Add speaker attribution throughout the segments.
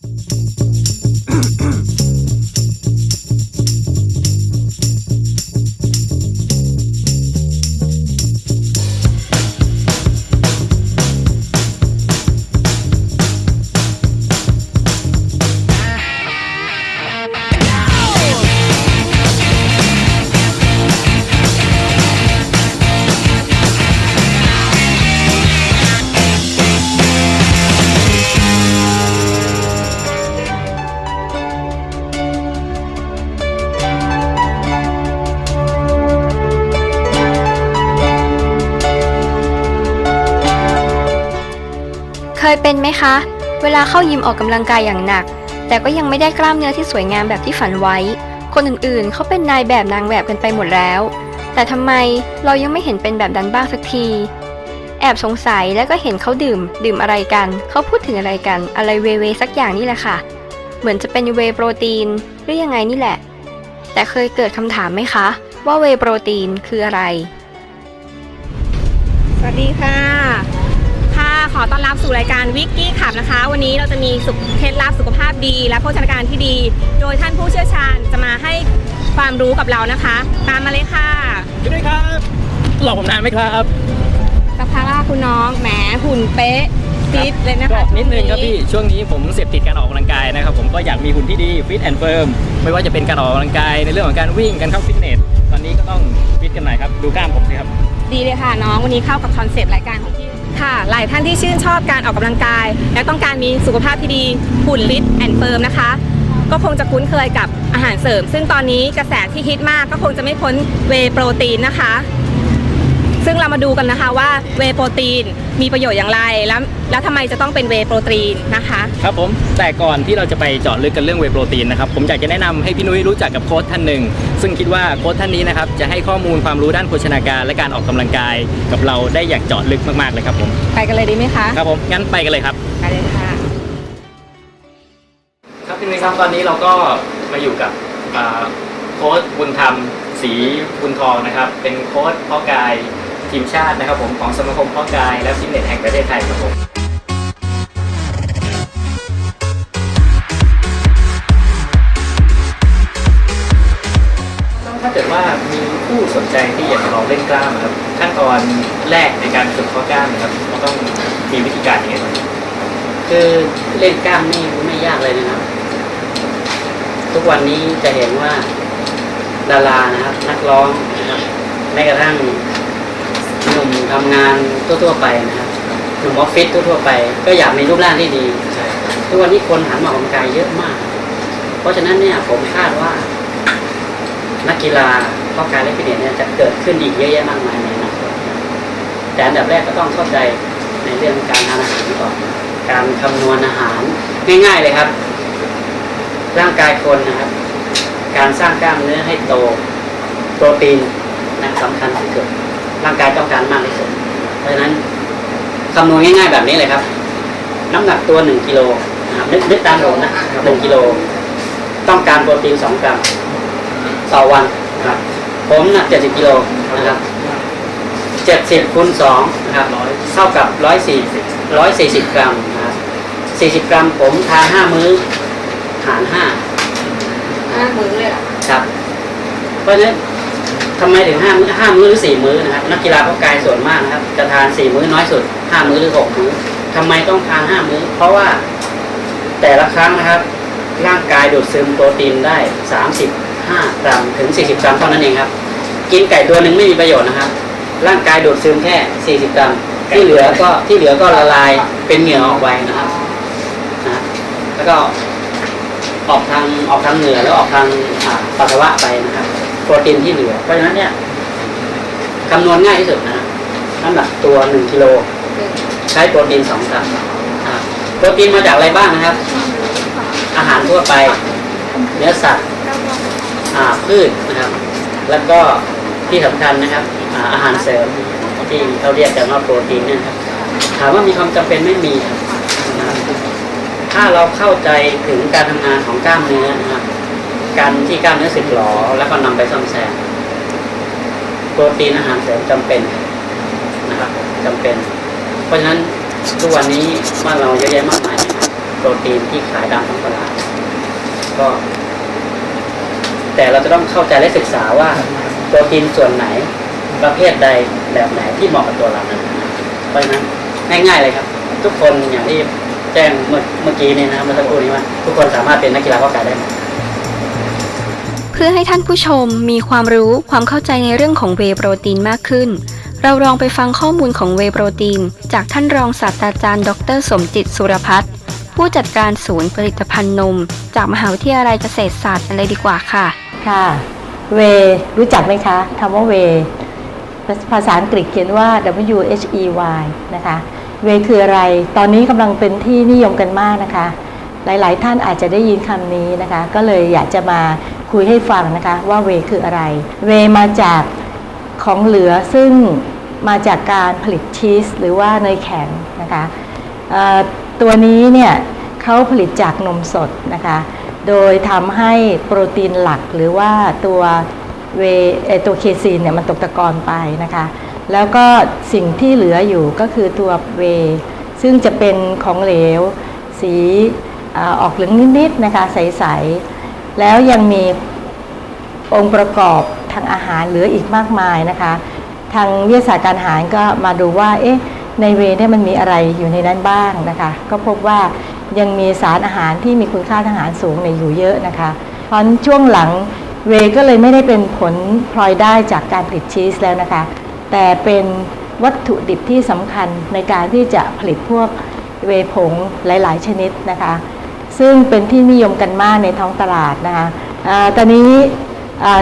Speaker 1: เค เป็นไหมคะเวลาเข้ายิมออกกำลังกายอย่างหนัก แต่ก็ยังไม่ได้กล้ามเนื้อที่สวยงามแบบที่ฝันไว้ คนอื่นๆ เขาเป็นนายแบบนางแบบกันไปหมดแล้ว แต่ทำไมเรายังไม่เห็นเป็นแบบนั้นบ้างสักที แอบสงสัยแล้วก็เห็นเขาดื่ม ดื่มอะไรกัน เขาพูดถึงอะไรกัน อะไรเวเวสักอย่างนี่แหละค่ะ เหมือนจะเป็นเวโปรตีนหรือยังไงนี่แหละ แต่เคยเกิดคำถามไหมคะ ว่าเวโปรตีนคืออะไร
Speaker 2: สวัสดีค่ะ ขอต้อนรับสู่รายการวิกกี้ขับนะคะ วันนี้เราจะมีสุขเคล็ดลับสุขภาพดี และโภชนาการที่ดี โดยท่านผู้เชี่ยวชาญจะมาให้ความรู้กับเรานะคะ ตามมาเลยค่ะ
Speaker 3: สวัสดีครับ หลอกผมนานไหมครับ
Speaker 2: สักพักละคุณน้องแหมหุ่นเป๊ะฟิตเลยนะ
Speaker 3: ก็
Speaker 2: คะ
Speaker 3: นิดนึงครับพี่ช่วงนี้ผมเสพติดการออกกำลังกายนะครับ ผมก็อยากมีหุ่นที่ดีฟิตแอนด์เฟิร์มไม่ว่าจะเป็นการออกกำลังกายในเรื่องของการวิ่งการเข้าฟิตเนสตอนนี้ก็ต้องฟิตกันหน่อยครับดูกล้ามผมสิครับ
Speaker 2: ดีเลยค่ะน้องวันนี้เข้ากับคอนเซปต์รายการของพี่ ค่ะ หลายท่านที่ชื่นชอบการออกกำลังกาย และต้องการมีสุขภาพที่ดีหุ่นลิตแอนด์เฟิร์มนะคะ ก็คงจะคุ้นเคยกับอาหารเสริม ซึ่งตอนนี้กระแสที่ฮิตมากก็คงจะไม่พ้นเวโปรตีนนะคะ ซึ่งเรามาดูกันนะคะว่าเวย์โปรตีนมีประโยชน์อย่างไร แล้วแล้วทำไมจะต้องเป็นเวย์โปรตีนนะคะ
Speaker 3: ครับผมแต่ก่อนที่เราจะไปเจาะลึกกันเรื่องเวย์โปรตีนนะครับผมอยากจะแนะนำให้พี่นุ้ยรู้จักกับโค้ชท่านหนึ่ง ซึ่งคิดว่าโค้ชท่านนี้นะครับจะให้ข้อมูลความรู้ด้านโภชนาการและการออกกำลังกายกับเราได้อย่างเจาะลึกมากๆเลยครับผม
Speaker 2: ไปกันเลยดีไหมคะ
Speaker 3: ครับผมงั้นไปกันเลยครับ
Speaker 2: ไปเลยค่ะ
Speaker 3: ครับพี่นุ้ยครับตอนนี้เราก็มาอยู่กับอ่าโค้ชบุญธรรมศรีบุญทองนะครับ เป็นโค้ชเพาะกาย ทีมชาตินะครับผมของสมาคมพาะกาย และฟิตเนสแห่งประเทศไทยครับผมถ้าเกิดว่ามีผู้สนใจที่อยากจะลองเล่นกล้ามนะครับขั้นตอนแรกในการฝึกเพาะกล้ามนะครับเราต้องมีวิธีการยังไงบ้าง
Speaker 4: คือเล่นกล้ามนี่ไม่ยากเลยนะครับ ทุกวันนี้จะเห็นว่าดารานะครับ นักร้องนะครับแม้กระทั่ง ทำงานทั่วๆไปนะครับหนุ่มออฟฟิศทั่วๆไป ก็อยากมีรูปร่างที่ดีทุกวันนี้คนหันมาออกกำลังกายเยอะมาก เพราะฉะนั้นเนี่ยผมคาดว่า นักกีฬาเพาะกายและฟิตเนสเนี่ยจะเกิดขึ้นอีกเยอะแยะมากมายในอนาคตแต่อันดับแรกก็ต้องเข้าใจในเรื่องการทานอาหารก่อนการคำนวณอาหารง่ายๆเลยครับ ร่างกายคนนะครับ การสร้างกล้ามเนื้อให้โตโปรตีนนะสำคัญที่สุด ร่างกายต้องการมากที่สุด เพราะฉะนั้นคำนวณง่าย ๆ แบบนี้เลยครับ น้ำหนักตัวหนึ่งกิโลนะครับนึกนึกตามผมนะหนึ่งกิโลต้องการโปรตีนสองกรัมต่อวันนะครับ ผมหนักเจ็ดสิบกิโลนะครับเจ็ดสิบคูณสองนะครับเท่ากับร้อยสี่ร้อยสี่สิบกรัมนะครับสี่สิบกรัมผมทานห้ามื้อหารห้า
Speaker 2: ห้ามื้อเลยเหรอ
Speaker 4: ครับ เพราะฉะนั้น ทำไมถึงห้ามห้ามื้อหรือสี่มื้อนะครับ นักกีฬาเพากายส่วนมากนะครับจะทานสี่มื้อน้อยสุดห้ามื้อหรือหกมื้อทำไมต้องทานห้ามื้อ เพราะว่าแต่ละครั้งนะครับ ร่างกายดูดซึมโปรตีนได้สามสิบห้ากรัมถึงสี่สิบกรัมเท่านั้นเองครับ กินไก่ตัวหนึ่งไม่มีประโยชน์นะครับ ร่างกายดูดซึมแค่สี่สิบกรัมที่เหลือก็ที่เหลือก็ละลายเป็นเหงื่อออกไปนะครับนะแล้วก็ออกทางออกทางเหงื่อแล้วออกทางปัสสาวะไปนะครับ โปรตีนที่เหลือ เพราะฉะนั้นเนี่ยคำนวณง่ายที่สุดนะน้ำหนักตัวหนึ่งกิโลใช้โปรตีนสองกรัมโปรตีนมาจากอะไรบ้างนะครับ อาหารทั่วไป เนื้อสัตว์พืชนะครับ แล้วก็ที่สำคัญนะครับอาอาหารเสริมที่เขาเรียกกันว่าโปรตีนเนี่ยนะครับถามว่ามีความจำเป็นไม่มีนะถ้าเราเข้าใจถึงการทำงานของกล้ามเนื้อนะครับ การที่กล้ามเนื้อสึกหรอแล้วก็นำไปซ่อมแซมโปรตีนอาหารเสริมจำเป็นนะครับจำเป็น เพราะฉะนั้นทุกวันนี้บ้านเราเยอะแยะมากมายนะครับรตีนที่ขายตามท้องตลาดก็ แต่เราจะต้องเข้าใจและศึกษาว่า โปรตีนส่วนไหนประเภทใดแบบไหนที่เหมาะกับตัวเราเพราะฉะนั้นง่ายๆเลยครับ ทุกคนอย่างที่แจ้งเมื่อเมื่อกี้นี้นะครับเมื่อสักครู่นี้ว่าทุกคนสามารถเป็นนักกีฬาเพาะกายได้หมด
Speaker 1: เพื่อให้ท่านผู้ชมมีความรู้ความเข้าใจในเรื่องของเวโปรตีนมากขึ้น เราลองไปฟังข้อมูลของเวโปรตีน จากท่านรองศาสตราจารย์ ดร สมจิตสุรพัฒน์ผู้จัดการศูนย์ผลิตภัณฑ์นม จากมหาวิทยาลัยเกษตรศาสตร์กันเลยดีกว่าค่ะ
Speaker 5: ค่ะ เว รู้จักไหมคะคำว่าเว ภาษาอังกฤษเขียนว่า W H E Y นะคะ เวคืออะไร ตอนนี้กำลังเป็นที่นิยมกันมากนะคะ หลาย ๆ ท่านอาจจะได้ยินคำนี้นะคะ ก็เลยอยากจะมาคุยให้ฟังนะคะ ว่าเวคืออะไร เวมาจากของเหลือซึ่งมาจากการผลิตชีสหรือว่าเนยแข็งนะคะตัวนี้เนี่ยเขาผลิตจากนมสดนะคะ โดยทำให้โปรตีนหลักหรือว่าตัวเวเอ่อตัวเคซีนเนี่ยมันตกตะกอนไปนะคะ แล้วก็สิ่งที่เหลืออยู่ก็คือตัวเว ซึ่งจะเป็นของเหลว สี ออกเหลืองนิดๆนะคะใสๆแล้วยังมีองค์ประกอบทางอาหารเหลืออีกมากมายนะคะ ทางวิทยาศาสตร์การอาหารก็มาดูว่าเอ๊ะในเวเนี่ยมันมีอะไรอยู่ในนั้นบ้างนะคะ ก็พบว่ายังมีสารอาหารที่มีคุณค่าทางอาหารสูงในอยู่เยอะนะคะเพราะฉะนั้นช่วงหลังเวก็เลยไม่ได้เป็นผลพลอยได้จากการผลิตชีสแล้วนะคะ แต่เป็นวัตถุดิบที่สำคัญในการที่จะผลิตพวกเวผงหลาย ๆ ชนิดนะคะ ซึ่งเป็นที่นิยมกันมากในท้องตลาดนะคะอาตอนนี้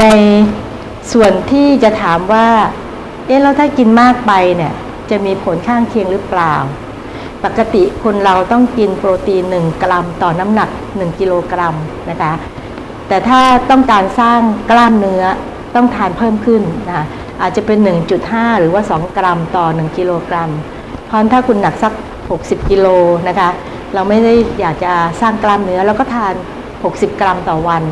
Speaker 5: ในส่วนที่จะถามว่า เอ๊ะแล้วถ้ากินมากไปเนี่ยจะมีผลข้างเคียงหรือเปล่า ปกติคนเราต้องกินโปรตีน 1 กรัมต่อน้ำหนัก 1 กิโลกรัมนะคะ แต่ถ้าต้องการสร้างกล้ามเนื้อต้องทานเพิ่มขึ้นนะคะอาจจะเป็น 1.5 หรือว่า 2 กรัมต่อ 1 กิโลกรัม เพราะถ้าคุณหนักสัก 60 กิโลนะคะ เราไม่ได้อยากจะสร้างกล้ามเนื้อเราก็ทาน 60 กรัมต่อวัน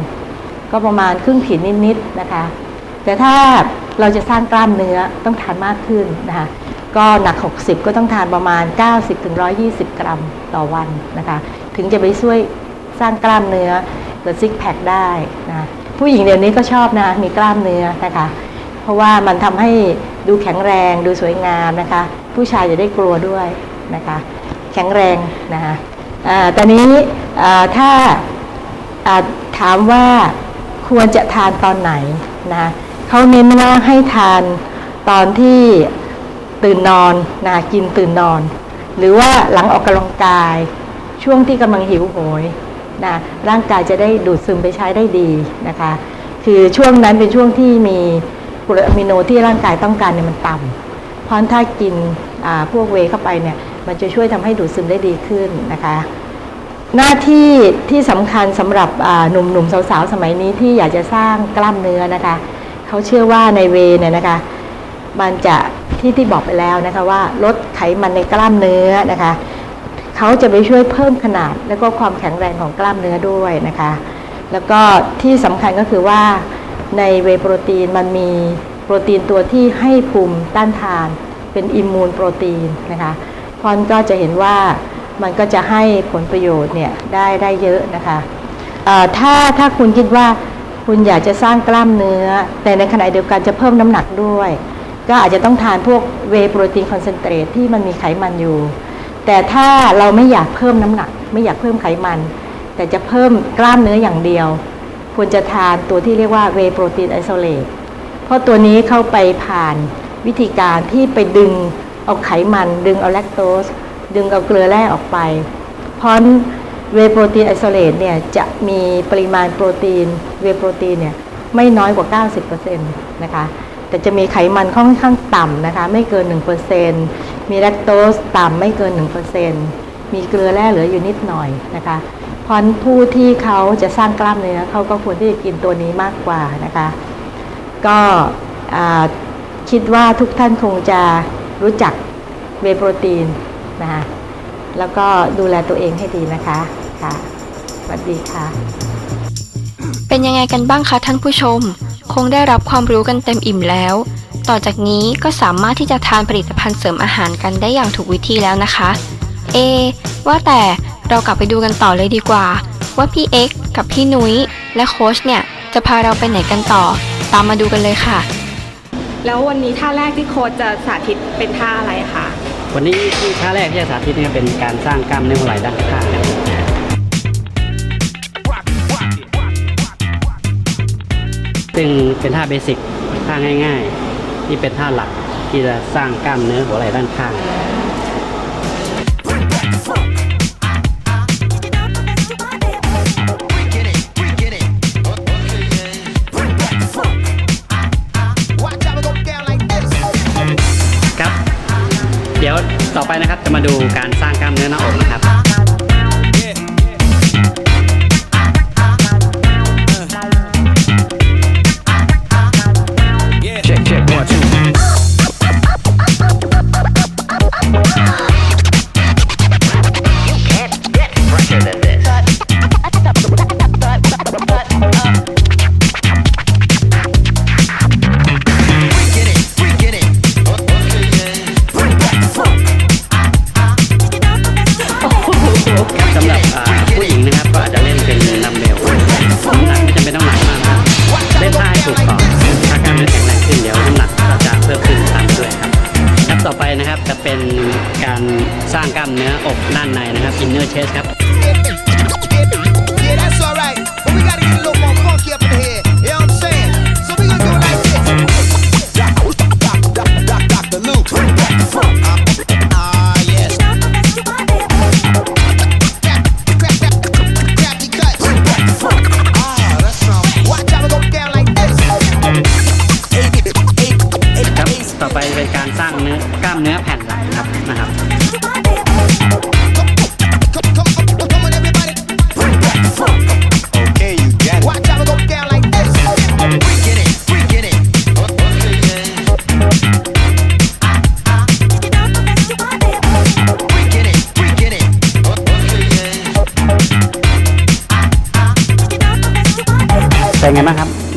Speaker 5: ก็ประมาณครึ่งขีดนิดๆนะคะ แต่ถ้าเราจะสร้างกล้ามเนื้อต้องทานมากขึ้นนะคะก็หนัก 60 ก็ต้องทานประมาณ 90-120 กรัมต่อวันนะคะ ถึงจะไปช่วยสร้างกล้ามเนื้อหรือซิกแพคได้นะผู้หญิงเดี๋ยวนี้ก็ชอบนะมีกล้ามเนื้อนะคะ เพราะว่ามันทำให้ดูแข็งแรงดูสวยงามนะคะ ผู้ชายจะได้กลัวด้วยนะคะ แข็งแรงนะคะอ่าตอนนี้อ่าถ้าอ่าถามว่าควรจะทานตอนไหนนะเขาเน้นว่าให้ทานตอนที่ตื่นนอนนะกินตื่นนอน หรือว่าหลังออกกำลังกาย ช่วงที่กำลังหิวโหยนะร่างกายจะได้ดูดซึมไปใช้ได้ดีนะคะ คือช่วงนั้นเป็นช่วงที่มีกรดอะมิโนที่ร่างกายต้องการเนี่ยมันต่ำเพราะถ้ากินอ่าพวกเวเข้าไปเนี่ย มันจะช่วยทำให้ดูดซึมได้ดีขึ้นนะคะ หน้าที่ที่สำคัญสำหรับอ่าหนุ่มๆสาวๆสมัยนี้ที่อยากจะสร้างกล้ามเนื้อนะคะเขาเชื่อว่าในเวเนี่ยนะคะ มันจะที่ที่บอกไปแล้วนะคะว่าลดไขมันในกล้ามเนื้อนะคะเขาจะไปช่วยเพิ่มขนาดและก็ความแข็งแรงของกล้ามเนื้อด้วยนะคะ แล้วก็ที่สำคัญก็คือว่าในเวโปรตีนมันมีโปรตีนตัวที่ให้ภูมิต้านทาน เป็นอิมมูนโปรตีนนะคะ พราะฉะนั้นก็จะเห็นว่ามันก็จะให้ผลประโยชน์เนี่ยได้ได้เยอะนะคะถ้าถ้าคุณคิดว่าคุณอยากจะสร้างกล้ามเนื้อ แต่ในขณะเดียวกันจะเพิ่มน้ำหนักด้วย ก็อาจจะต้องทานพวกเวโปรตีนคอนเซนเทรตที่มันมีไขมันอยู่ แต่ถ้าเราไม่อยากเพิ่มน้ำหนัก ไม่อยากเพิ่มไขมัน แต่จะเพิ่มกล้ามเนื้ออย่างเดียว ควรจะทานตัวที่เรียกว่าเวโปรตีนไอโซเลตเพราะตัวนี้เข้าไปผ่านวิธีการที่ไปดึง เอาไขมันดึงเอาแลคโตสดึงเอาเกลือแร่ออกไป เพราะเวโปรตีนไอโซเลตเนี่ยจะมีปริมาณโปรตีนเวโปรตีนเนี่ยไม่น้อยกว่า 90%นะคะแต่จะมีไขมันค่อนข้างต่ำนะคะไม่เกิน 1%มีแลคโตสต่ำไม่เกิน 1%มีเกลือแร่เหลืออยู่นิดหน่อยนะคะเพราะฉะนั้นผู้ที่เขาจะสร้างกล้ามเนื้อเขาก็ควรที่จะกินตัวนี้มากกว่านะคะ ก็คิดว่าทุกท่านคงจะ รู้จักเวโปรตีนนะคะแล้วก็ดูแลตัวเองให้ดีนะคะค่ะ สวัสดีค่ะ
Speaker 1: เป็นยังไงกันบ้างคะท่านผู้ชม คงได้รับความรู้กันเต็มอิ่มแล้ว ต่อจากนี้ก็สามารถที่จะทานผลิตภัณฑ์เสริมอาหารกันได้อย่างถูกวิธีแล้วนะคะ เอ ว่าแต่เรากลับไปดูกันต่อเลยดีกว่า ว่าพี่เอ็กกับพี่นุ้ยและโค้ชเนี่ยจะพาเราไปไหนกันต่อ ตามมาดูกันเลยค่ะ
Speaker 2: แล้ววันนี้ท่าแรกที่โค้ชจะสาธิตเป็นท่าอะไรคะ
Speaker 6: วันนี้ที่ท่าแรกที่จะสาธิตเนี่ยเป็นการสร้างกล้ามเนื้อหัวไหล่ด้านข้างนะครับซึ่งเป็นท่าเบสิกท่าง่าย ๆ ที่เป็นท่าหลักที่จะสร้างกล้ามเนื้อหัวไหล่ด้านข้าง เดี๋ยวต่อไปนะครับจะมาดูการสร้างกล้ามเนื้อหน้าอกนะครับ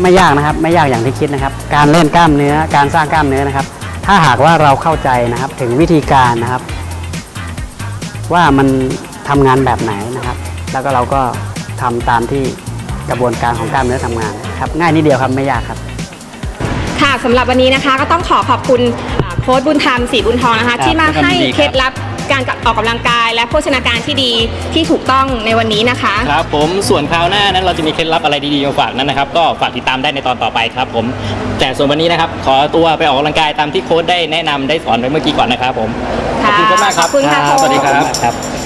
Speaker 6: ไม่ยากนะครับ ไม่ยากอย่างที่คิดนะครับ การเล่นกล้ามเนื้อการสร้างกล้ามเนื้อนะครับ ถ้าหากว่าเราเข้าใจนะครับถึงวิธีการนะครับ ว่ามันทำงานแบบไหนนะครับ แล้วก็เราก็ทำตามที่กระบวนการของกล้ามเนื้อทำงานครับ ง่ายนิดเดียวครับไม่ยากครับ
Speaker 2: ค่ะสำหรับวันนี้นะคะก็ต้องขอขอบคุณอ่าโค้ชบุญธรรมศรีบุญทองนะ
Speaker 6: ครั
Speaker 2: คะ
Speaker 6: บ
Speaker 2: ที่มาให้
Speaker 6: ยินดีครับ
Speaker 2: เคล็ดลับ การออกกำลังกาย และโภชนาการที่ดีที่ถูกต้องในวันนี้นะคะ
Speaker 3: ครับผมส่วนคราวหน้านั้นเราจะมีเคล็ดลับอะไรดีๆมาฝากนั้นนะครับก็ฝากติดตามได้ในตอนต่อไปครับผมแต่ส่วนวันนี้นะครับขอตัวไปออกกำลังกายตามที่โค้ชได้แนะนำได้สอนไว้เมื่อกี้ก่อนนะครับผมขอบคุณโค้ชมากครับ
Speaker 2: ขอบคุณค่ะ
Speaker 3: สวัสดีครับ
Speaker 6: ครับ